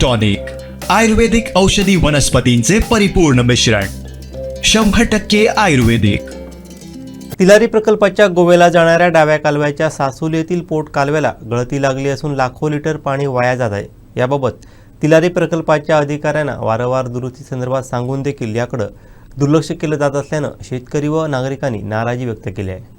Tonic आयुर्वेदिक औषधी वनस्पतींचे परिपूर्ण मिश्रण. शंभर टक्के आयुर्वेदिक. तिलारी प्रकल्पाच्या गोव्याला जाणाऱ्या डाव्या कालव्याच्या सासूल येथील पोट कालव्याला गळती लागली असून लाखो लिटर पाणी वाया जात आहे. याबाबत तिलारी प्रकल्पाच्या अधिकाऱ्यांना वारंवार दुरुस्ती संदर्भात सांगून देखील याकडं दुर्लक्ष केलं जात असल्यानं शेतकरी व नागरिकांनी नाराजी व्यक्त केली आहे.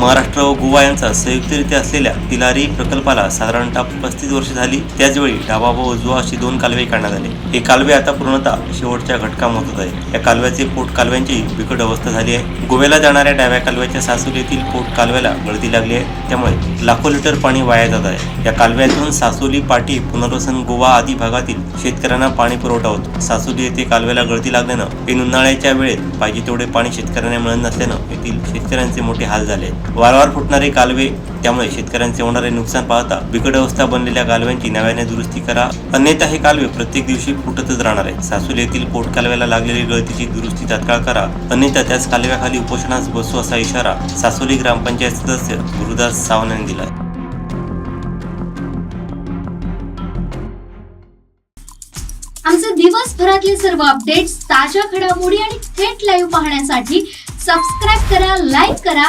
महाराष्ट्र व गोवा यांचा संयुक्तरित्या असलेल्या तिलारी प्रकल्पाला साधारणतः पस्तीस वर्ष झाली. त्याचवेळी डावा व उजवा अशी दोन कालवे काढण्यात आले. हे कालवे आता पूर्णतः शेवटच्या घटका होत आहे या कालव्याचे पोट कालव्यांची बिकट अवस्था झाली आहे. गोव्याला जाणाऱ्या डाव्या कालव्याच्या सासुल येथील पोट कालव्याला गळती लागली आहे. त्यामुळे लाखो लिटर पाणी वाया जात आहे. या कालव्यातून सासोली पाटी पुनर्वसन गोवा आदी भागातील शेतकऱ्यांना पाणी पुरवठा होतो. सासोली येथे कालव्याला गळती लागल्यानं हे उन्हाळ्याच्या वेळेत पाहिजे तेवढे पाणी शेतकऱ्यांना मिळत नसल्यानं येथील शेतकऱ्यांचे मोठे हाल झाले वारंवार फुटणारे कालवे त्यामुळे शेतकऱ्यांचे होणारे नुकसान पाहता बिकट अवस्था बनलेल्या कालव्यांची नव्याने दुरुस्ती करा. अन्यथा हे कालवे प्रत्येक दिवशी फुटतच राहणार आहे सासोली येथील पोट कालव्याला लागलेली गळतीची दुरुस्ती तात्काळ करा. अन्यथा त्याच कालव्याखाली उपोषणास बसू असा इशारा सासोली ग्रामपंचायत सदस्य गुरुदास सावंत यांनी दिला आमचे दिवसभरातले सर्व अपडेट्स ताज्या घडामोडी आणि थेट लाईव्ह पाहण्यासाठी सबस्क्राईब करा लाईक करा